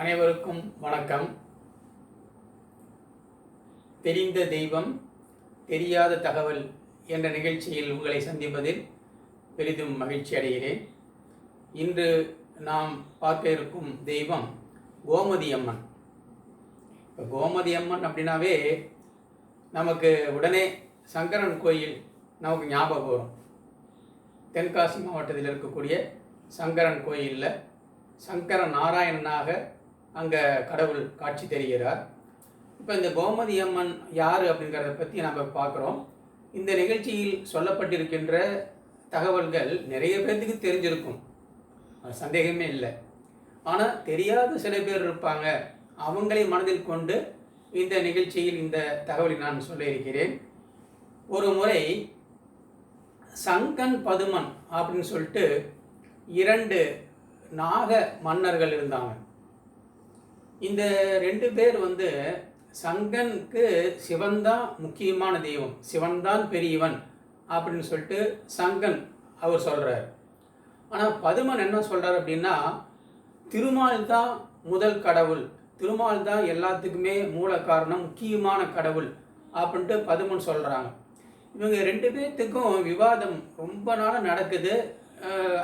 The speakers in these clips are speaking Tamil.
அனைவருக்கும் வணக்கம். தெரிந்த தெய்வம் தெரியாத தகவல் என்ற நிகழ்ச்சியில் உங்களை சந்திப்பதில் பெரிதும் மகிழ்ச்சி அடைகிறேன். இன்று நாம் பார்க்க இருக்கும் தெய்வம் கோமதி அம்மன். இப்போ கோமதி அம்மன் அப்படின்னாவே நமக்கு உடனே சங்கரன் கோயில் நமக்கு ஞாபகம் வரும். தென்காசி மாவட்டத்தில் இருக்கக்கூடிய சங்கரன் கோயிலில் சங்கர நாராயணனாக அங்கே கடவுள் காட்சி தெரிகிறார். இப்போ இந்த கோமதி அம்மன் யார் அப்படிங்கிறத பற்றி நம்ம பார்க்குறோம். இந்த நிகழ்ச்சியில் சொல்லப்பட்டிருக்கின்ற தகவல்கள் நிறைய பேர்த்துக்கு தெரிஞ்சிருக்கும். சந்தேகமே இல்லை. ஆனால் தெரியாத சில பேர் இருப்பாங்க. அவங்களை மனதில் கொண்டு இந்த நிகழ்ச்சியில் இந்த தகவலை நான் சொல்ல இருக்கிறேன். ஒரு முறை சங்கன் பதுமன் அப்படின்னு சொல்லிட்டு இரண்டு நாக மன்னர்கள் இருந்தாங்க. இந்த ரெண்டு பேர் வந்து சங்கனுக்கு சிவன்தான் முக்கியமான தெய்வம். சிவன்தான் பெரியவன் அப்படின்னு சொல்லிட்டு சங்கன் அவர் சொல்கிறார் ஆனால் பதுமன் என்ன சொல்கிறார் அப்படின்னா திருமால் தான் முதல் கடவுள். திருமால் தான் எல்லாத்துக்குமே மூல காரணம் முக்கியமான கடவுள் அப்படின்ட்டு பதுமன் சொல்கிறாங்க இவங்க ரெண்டு பேர்த்துக்கும் விவாதம் ரொம்ப நாளாக நடக்குது.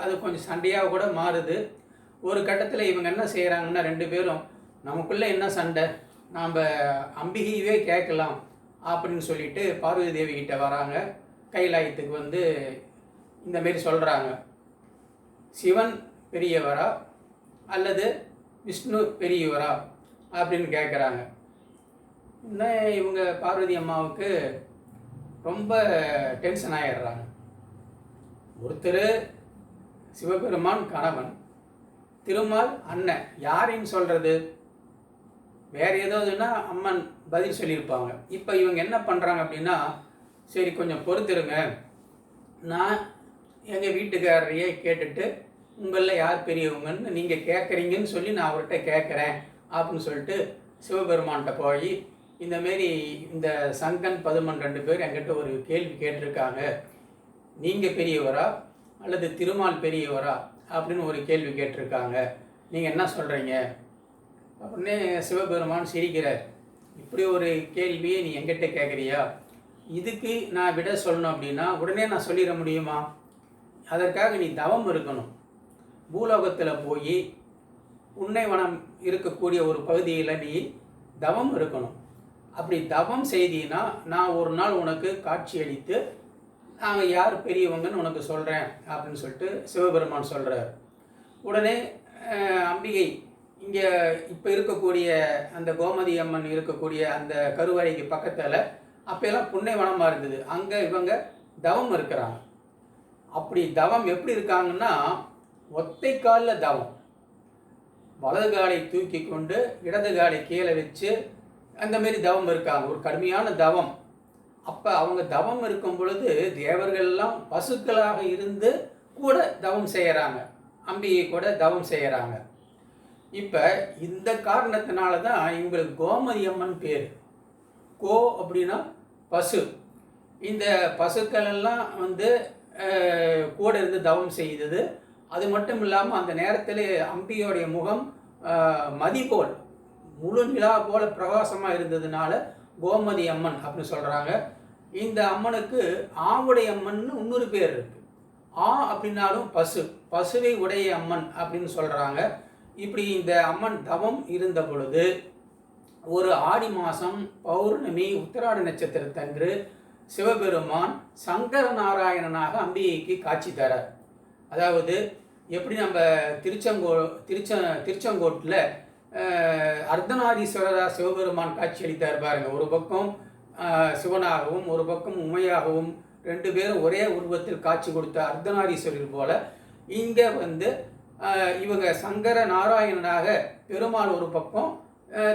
அது கொஞ்சம் சண்டையாக கூட மாறுது. ஒரு கட்டத்தில் இவங்க என்ன செய்கிறாங்கன்னா ரெண்டு பேரும் நமக்குள்ளே என்ன சண்டை? நாம் அம்பிகையவே கேட்கலாம் அப்படின்னு சொல்லிட்டு பார்வதி தேவி கிட்ட வராங்க. கைலாயத்துக்கு வந்து இந்தமாரி சொல்கிறாங்க சிவன் பெரியவரா அல்லது விஷ்ணு பெரியவரா அப்படின்னு கேட்குறாங்க இந்த இவங்க பார்வதி அம்மாவுக்கு ரொம்ப டென்ஷன் ஆகிடுறாங்க ஒருத்தர் சிவபெருமான் கணவன் திருமால் அண்ணன் யாரின்னு சொல்கிறது வேறு ஏதாவதுன்னா அம்மன் பதில் சொல்லியிருப்பாங்க. இப்போ இவங்க என்ன பண்ணுறாங்க அப்படின்னா சரி கொஞ்சம் பொறுத்துருங்க. நான் எங்கள் வீட்டுக்காரரையே கேட்டுட்டு உங்களில் யார் பெரியவங்கன்னு நீங்கள் கேட்குறீங்கன்னு சொல்லி நான் அவர்கிட்ட கேட்குறேன் அப்படின்னு சொல்லிட்டு சிவபெருமான்கிட்ட போய் இந்தமாரி இந்த சங்கன் பதுமன் ரெண்டு பேர் என்கிட்ட ஒரு கேள்வி கேட்டிருக்காங்க. நீங்கள் பெரியவரா அல்லது திருமால் பெரியவரா அப்படின்னு ஒரு கேள்வி கேட்டிருக்காங்க. நீங்கள் என்ன சொல்கிறீங்க உடனே சிவபெருமான் சிரிக்கிறார். இப்படி ஒரு கேள்வியை நீ எங்கிட்ட கேட்குறியா? இதுக்கு நான் விட சொல்லணும் அப்படின்னா உடனே நான் சொல்லிட முடியுமா? அதற்காக நீ தவம் இருக்கணும். பூலோகத்தில் போய் உன்னை வனம் இருக்கக்கூடிய ஒரு பகுதியில் நீ தவம் இருக்கணும். அப்படி தவம் செய்தினா நான் ஒரு நாள் உனக்கு காட்சி அளித்து நாங்கள் யார் பெரியவங்கன்னு உனக்கு சொல்கிறேன் அப்படின்னு சொல்லிட்டு சிவபெருமான் சொல்கிறார் உடனே அம்பிகை இங்கே இப்போ இருக்கக்கூடிய அந்த கோமதி அம்மன் இருக்கக்கூடிய அந்த கருவறைக்கு பக்கத்தில் அப்போல்லாம் புண்ணைவனமாக இருந்தது. அங்கே இவங்க தவம் இருக்கிறாங்க. அப்படி தவம் எப்படி இருக்காங்கன்னா ஒத்தை காலில் தவம். வலது காலை தூக்கி கொண்டு இடது காலை கீழே வச்சு அந்தமாரி தவம் இருக்காங்க. ஒரு கடுமையான தவம். அப்போ அவங்க தவம் இருக்கும் பொழுது தேவர்கள்லாம் பசுக்களாக இருந்து கூட தவம் செய்கிறாங்க அம்பிகை கூட தவம் செய்கிறாங்க இப்போ இந்த காரணத்தினால தான் இவங்களுக்கு கோமதி அம்மன் பேர். கோ அப்படின்னா பசு. இந்த பசுக்கள் எல்லாம் வந்து கூட இருந்து தவம் செய்தது. அது மட்டும் இல்லாமல் அந்த நேரத்தில் அம்பியோடைய முகம் மதி போல் முழு நிலா போல பிரகாசமாக இருந்ததுனால கோமதி அம்மன் அப்படின்னு சொல்கிறாங்க இந்த அம்மனுக்கு ஆவுடைய அம்மன்னு இன்னொரு பேர் இருக்குது ஆ அப்படின்னாலும் பசு. பசுவை உடைய அம்மன் அப்படின்னு சொல்கிறாங்க இப்படி இந்த அம்மன் தவம் இருந்த பொழுது ஒரு ஆடி மாதம் பௌர்ணமி உத்திராட நட்சத்திரத்தன்று சிவபெருமான் சங்கர நாராயணனாக அம்பிகைக்கு காட்சி தரார். அதாவது எப்படி நம்ம திருச்செங்கோ திருச்ச திருச்செங்கோட்டில் அஹ், சிவபெருமான் காட்சி அளித்தார் பாருங்க. ஒரு பக்கம் சிவனாகவும் ஒரு பக்கம் உமையாகவும் ரெண்டு பேரும் ஒரே உருவத்தில் காட்சி கொடுத்த அர்த்தநாரீஸ்வரர் போல இங்கே வந்து இவங்க சங்கர நாராயணனாக பெருமாள் ஒரு பக்கம்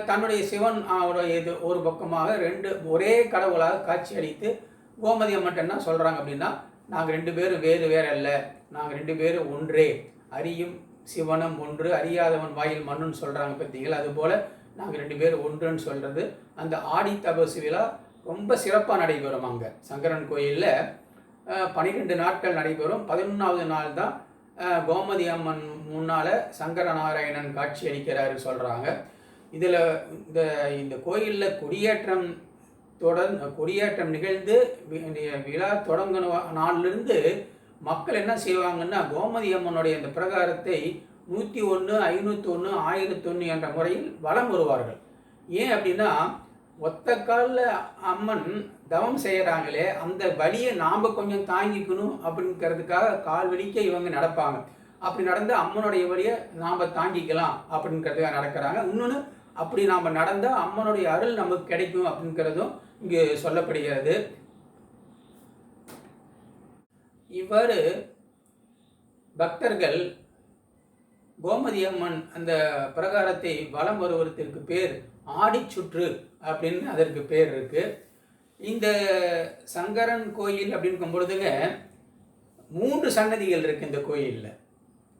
தன்னுடைய சிவன் அவருடைய இது ஒரு பக்கமாக ரெண்டு ஒரே கடவுளாக காட்சி அளித்து கோமதி அம்மன் என்ன சொல்கிறாங்க அப்படின்னா நாங்கள் ரெண்டு பேரும் வேறு வேறு அல்ல நாங்கள் ரெண்டு பேரும் ஒன்றே. அறியும் சிவனம் ஒன்று அறியாதவன் வாயில் மண்ணுன்னு சொல்கிறாங்க பார்த்தீங்களா? அதுபோல் நாங்கள் ரெண்டு பேரும் ஒன்றுன்னு சொல்கிறது அந்த ஆடி தபசு விழா ரொம்ப சிறப்பாக நடைபெறும் அங்கே. சங்கரன் கோயிலில் பன்னிரெண்டு நாட்கள் நடைபெறும். பதினொன்றாவது நாள் தான் கோமதி அம்மன் முன்னால் சங்கரநாராயணன் காட்சி அளிக்கிறாரு சொல்கிறாங்க இதில் இந்த இந்த கோயிலில் குடியேற்றம் தொடர் கொடியேற்றம் நிகழ்ந்து விழா தொடங்கின நாளிலிருந்து மக்கள் என்ன செய்வாங்கன்னா கோமதி அம்மனுடைய இந்த பிரகாரத்தை நூற்றி ஒன்று ஐநூற்றி ஒன்று ஆயிரத்தொன்று என்ற முறையில் வலம் வருவார்கள். ஏன் அப்படின்னா ஒத்த காலில் அம்மன் தவம் செய்கிறாங்களே அந்த வலியை நாம் கொஞ்சம் தாங்கிக்கணும் அப்படிங்கிறதுக்காக கால் வலிக்க இவங்க நடப்பாங்க. அப்படி நடந்து அம்மனுடைய வழியை நாம் தாங்கிக்கலாம் அப்படிங்கிறதுக்காக நடக்கிறாங்க. இன்னொன்று அப்படி நாம் நடந்தால் அம்மனுடைய அருள் நமக்கு கிடைக்கும் அப்படிங்கிறதும் இங்கு சொல்லப்படுகிறது. இவ்வாறு பக்தர்கள் கோமதி அம்மன் அந்த பிரகாரத்தை வலம் வருவதற்கு பேர் ஆடிச்சுற்று அப்படின்னு அதற்கு பேர் இருக்குது இந்த சங்கரன் கோயில் அப்படின்னு பொழுதுங்க மூன்று சன்னதிகள் இருக்குது இந்த கோயிலில்.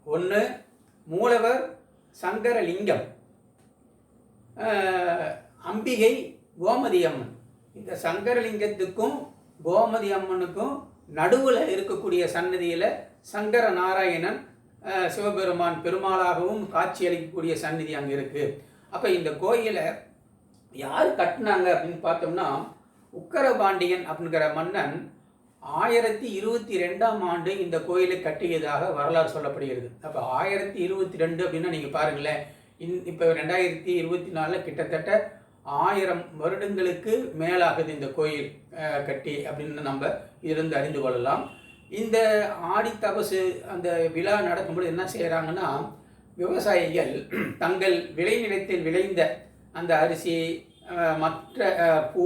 ஒன்று மூலவர் சங்கரலிங்கம் அம்பிகை கோமதி அம்மன் இந்த சங்கரலிங்கத்துக்கும் கோமதி அம்மனுக்கும் நடுவில் இருக்கக்கூடிய சன்னதியில் சங்கர நாராயணன் சிவபெருமான் பெருமாளாகவும் காட்சியளிக்கக்கூடிய சன்னதி அங்கே இருக்குது அப்போ இந்த கோயிலை யார் கட்டினாங்க அப்படின்னு பார்த்தோம்னா உக்கரபாண்டியன் அப்படிங்கிற மன்னன் ஆயிரத்தி இருபத்தி ரெண்டாம் ஆண்டு இந்த கோயிலை கட்டியதாக வரலாறு சொல்லப்படுகிறது. அப்போ ஆயிரத்தி இருபத்தி ரெண்டு அப்படின்னா நீங்கள் பாருங்களேன் இன் இப்போ ரெண்டாயிரத்தி இருபத்தி நாலில் கிட்டத்தட்ட ஆயிரம் வருடங்களுக்கு மேலாகுது இந்த கோயில் கட்டி அப்படின்னு நம்ம இதிலிருந்து அறிந்து கொள்ளலாம். இந்த ஆடி தபசு அந்த விழா நடக்கும்போது என்ன செய்கிறாங்கன்னா விவசாயிகள் தங்கள் விளைநிலத்தில் விளைந்த அந்த அரிசி மற்ற பூ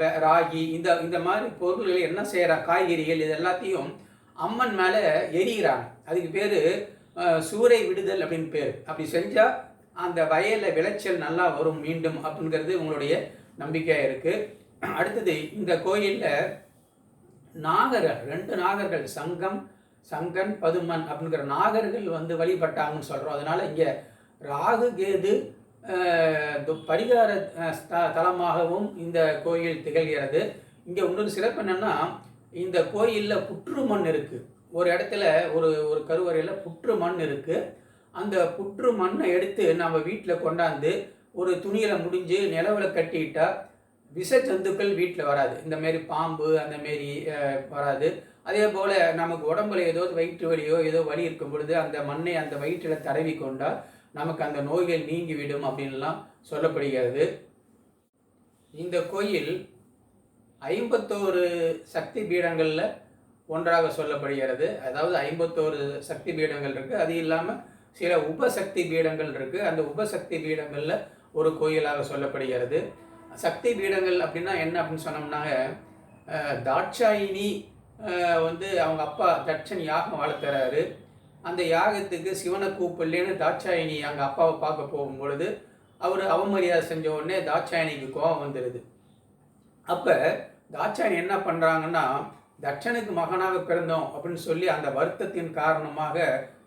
வே- ராகி இந்த இந்த மாதிரி பொருள்களை என்ன செய்கிறா காய்கறிகள் இது எல்லாத்தையும் அம்மன் மேலே எரிகிறாங்க அதுக்கு பேர் சூறை விடுதல் அப்படின்னு பேர். அப்படி செஞ்சால் அந்த வயலில் விளைச்சல் நல்லா வரும் மீண்டும் அப்படிங்கிறது உங்களுடைய நம்பிக்கையாக இருக்குது அடுத்தது இந்த கோயிலில் நாகர்கள் ரெண்டு நாகர்கள் சங்கம் சங்கன் பதுமன் அப்படிங்கிற நாகர்கள் வந்து வழிபட்டாங்கன்னு சொல்கிறோம் அதனால் இங்கே ராகு கேது பரிகார அஹ், தலமாகவும் இந்த கோயில் திகழ்கிறது. இங்கே இன்னொரு சிறப்பு என்னென்னா இந்த கோயிலில் புற்று மண் இருக்குது ஒரு இடத்துல ஒரு ஒரு கருவறையில் புற்று மண் இருக்குது அந்த புற்று மண்ணை எடுத்து நம்ம வீட்டில் கொண்டாந்து ஒரு துணியில் முடிஞ்சு நிலவில் கட்டிட்டால் விஷ ஜந்துக்கள் வீட்டில் வராது. இந்த மாரி பாம்பு அந்த மாரி வராது. அதே போல் நமக்கு உடம்புல ஏதோ வயிற்று வலியோ ஏதோ வலி இருக்கும் பொழுது அந்த மண்ணை அந்த வயிற்றில் தடவி கொண்டால் நமக்கு அந்த நோய்கள் நீங்கிவிடும் அப்படின்லாம் சொல்லப்படுகிறது. இந்த கோயில் ஐம்பத்தோரு சக்தி பீடங்களில் ஒன்றாக சொல்லப்படுகிறது. அதாவது ஐம்பத்தோரு சக்தி பீடங்கள் இருக்குது அது இல்லாமல் சில உபசக்தி பீடங்கள் இருக்குது அந்த உபசக்தி பீடங்களில் ஒரு கோயிலாக சொல்லப்படுகிறது. சக்தி பீடங்கள் அப்படின்னா என்ன அப்படின்னு சொன்னோம்னாங்க தாட்சாயினி வந்து அவங்க அப்பா தட்சன் யாகம் வளர்த்துறாரு அந்த யாகத்துக்கு சிவனை கூப்பிடலேன்னு தாட்சாயணி அங்கே அப்பாவை பார்க்க போகும் பொழுது அவர் அவமரியாதை செஞ்ச உடனே தாட்சாயணிக்கு கோபம் வந்துடுது அப்போ தாட்சாயணி என்ன பண்ணுறாங்கன்னா தட்சனுக்கு மகனாக பிறந்தோம் அப்படின்னு சொல்லி அந்த வருத்தத்தின் காரணமாக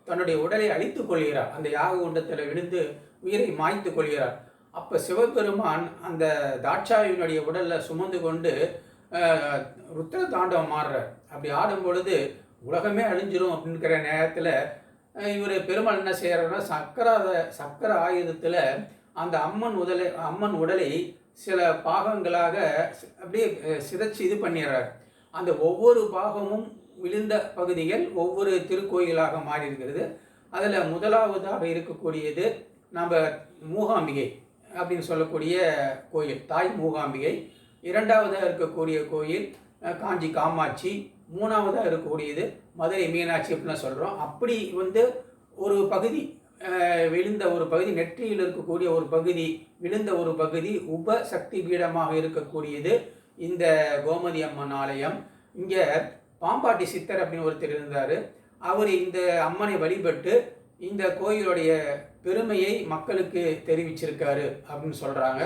தன்னுடைய உடலை அழித்து கொள்கிறார். அந்த யாக குண்டத்தில் விழுந்து உயிரை மாய்த்து கொள்கிறார். அப்போ சிவபெருமான் அந்த தாட்சாயினுடைய உடலில் சுமந்து கொண்டு ருத்ர தாண்டவம் ஆடுறார் அப்படி ஆடும் பொழுது உலகமே அழிஞ்சிரும் அப்படிங்கிற நேரத்தில் இவர் பெருமாள் என்ன செய்கிறாருன்னா சக்கராத சக்கர ஆயுதத்தில் அந்த அம்மன் உடலை அம்மன் உடலை சில பாகங்களாக அப்படியே சிதைச்சு இது பண்ணிடுறார். அந்த ஒவ்வொரு பாகமும் விழுந்த பகுதிகள் ஒவ்வொரு திருக்கோயிலாக மாறி இருக்கிறது அதில் முதலாவதாக இருக்கக்கூடியது நம்ம மூகாம்பிகை அப்படின்னு சொல்லக்கூடிய கோயில் தாய் மூகாம்பிகை. இரண்டாவதாக இருக்கக்கூடிய கோயில் காஞ்சி காமாட்சி. மூணாவதாக இருக்கக்கூடியது மதுரை மீனாட்சி அப்படின்னு சொல்கிறோம் அப்படி வந்து ஒரு பகுதி விழுந்த ஒரு பகுதி நெற்றியில் இருக்கக்கூடிய ஒரு பகுதி விழுந்த ஒரு பகுதி உப சக்தி பீடமாக இருக்கக்கூடியது இந்த கோமதி அம்மன் ஆலயம். இங்கே பாம்பாட்டி சித்தர் அப்படின்னு ஒருத்தர் இருந்தார். அவர் இந்த அம்மனை வழிபட்டு இந்த கோயிலுடைய பெருமையை மக்களுக்கு தெரிவிச்சிருக்காரு அப்படின்னு சொல்கிறாங்க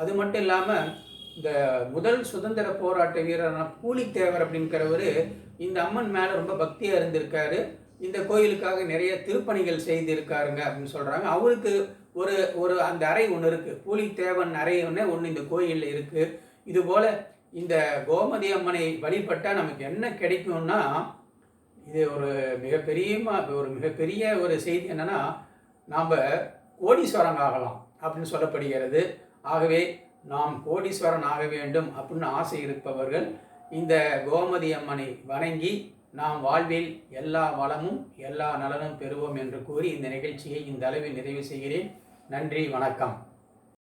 அது மட்டும் இல்லாமல் இந்த முதல் சுதந்திர போராட்ட வீரரான பூலித்தேவர் அப்படிங்கிறவர் இந்த அம்மன் மேலே ரொம்ப பக்தியாக இருந்திருக்காரு. இந்த கோயிலுக்காக நிறைய திருப்பணிகள் செய்திருக்காருங்க அப்படின்னு சொல்கிறாங்க அவருக்கு ஒரு ஒரு அந்த அறை ஒன்று இருக்குது பூலித்தேவன் அறை ஒன்று ஒன்று இந்த கோயிலில் இருக்குது இதுபோல் இந்த கோமதி அம்மனை வழிபட்டால் நமக்கு என்ன கிடைக்கும்னா இது ஒரு மிகப்பெரிய ஒரு மிகப்பெரிய ஒரு செய்தி என்னென்னா நாம் கோடீஸ்வரன் ஆகலாம் அப்படின்னு சொல்லப்படுகிறது. ஆகவே நாம் கோடீஸ்வரன் ஆக வேண்டும் அப்படின்னு ஆசை இருப்பவர்கள் இந்த கோமதி அம்மனை வணங்கி நாம் வாழ்வில் எல்லா வளமும் எல்லா நலனும் பெறுவோம் என்று கூறி இந்த நிகழ்ச்சியை இந்த அளவில் நிறைவு செய்கிறேன். நன்றி வணக்கம்.